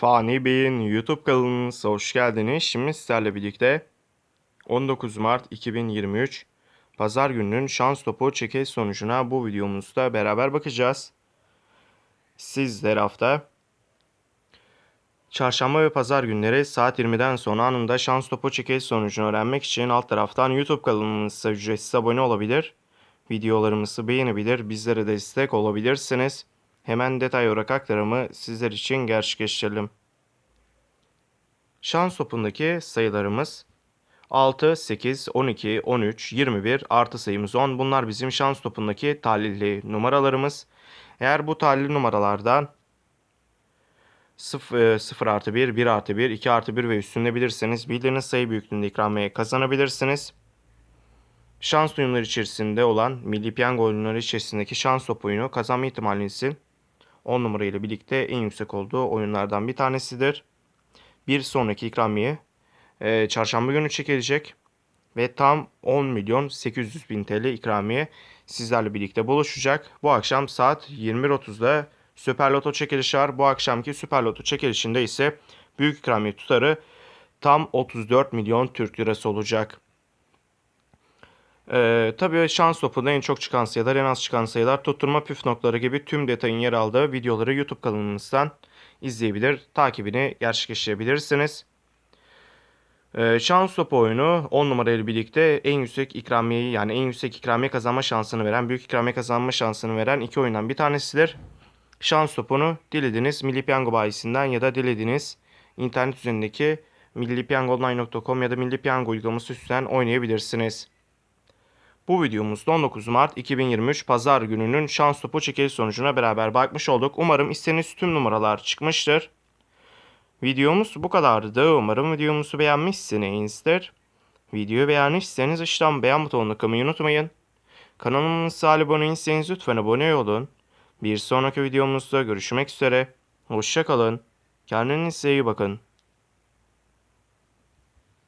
Fani Bey'in YouTube kanalınıza hoş geldiniz. Şimdi sizlerle birlikte 19 Mart 2023 Pazar gününün şans topu çekiliş sonucuna bu videomuzda beraber bakacağız. Sizler hafta Çarşamba ve pazar günleri saat 20'den sonra anında şans topu çekiliş sonucunu öğrenmek için alt taraftan YouTube kanalımıza ücretsiz abone olabilir. Videolarımızı beğenebilir, bizlere destek olabilirsiniz. Hemen detay olarak aktarımı sizler için gerçekleştirelim. Şans topundaki sayılarımız 6, 8, 12, 13, 21 artı sayımız 10. Bunlar bizim şans topundaki talihli numaralarımız. Eğer bu talihli numaralardan 0, 0 artı 1, 1 artı 1, 2 artı 1 ve üstünde bilirseniz bildiğiniz sayı büyüklüğünde ikramiye kazanabilirsiniz. Şans oyunları içerisinde olan Milli Piyango oyunları içerisindeki şans top oyunu kazanma ihtimalinizin 10 numara ile birlikte en yüksek olduğu oyunlardan bir tanesidir. Bir sonraki ikramiye e, çarşamba günü çekilecek ve tam 10 milyon 800 bin TL ikramiye sizlerle birlikte buluşacak. Bu akşam saat 21.30'da Süper Loto çekilişi var. Bu akşamki Süper Loto çekilişinde ise büyük ikramiye tutarı tam 34 milyon Türk lirası olacak. Ee, tabii şans topunda en çok çıkan sayılar, en az çıkan sayılar, tutturma püf noktaları gibi tüm detayın yer aldığı videoları YouTube kanalımızdan izleyebilir, takibini gerçekleştirebilirsiniz. Ee, şans topu oyunu 10 numarayla birlikte en yüksek ikramiyeyi yani en yüksek ikramiye kazanma şansını veren, büyük ikramiye kazanma şansını veren iki oyundan bir tanesidir. Şans topunu dilediğiniz Milli Piyango bayisinden ya da dilediğiniz internet üzerindeki millipiyangoonline.com ya da Milli Piyango uygulaması üstünden oynayabilirsiniz. Bu videomuzda 19 Mart 2023 Pazar gününün şans topu çekiliş sonucuna beraber bakmış olduk. Umarım istediğiniz tüm numaralar çıkmıştır. Videomuz bu kadardı. Umarım videomuzu beğenmişsinizdir. Videoyu beğenmişseniz aşağıdan beğen butonuna tıklamayı unutmayın. Kanalımıza abone değilseniz lütfen abone olun. Bir sonraki videomuzda görüşmek üzere. Hoşçakalın. Kendinize iyi bakın.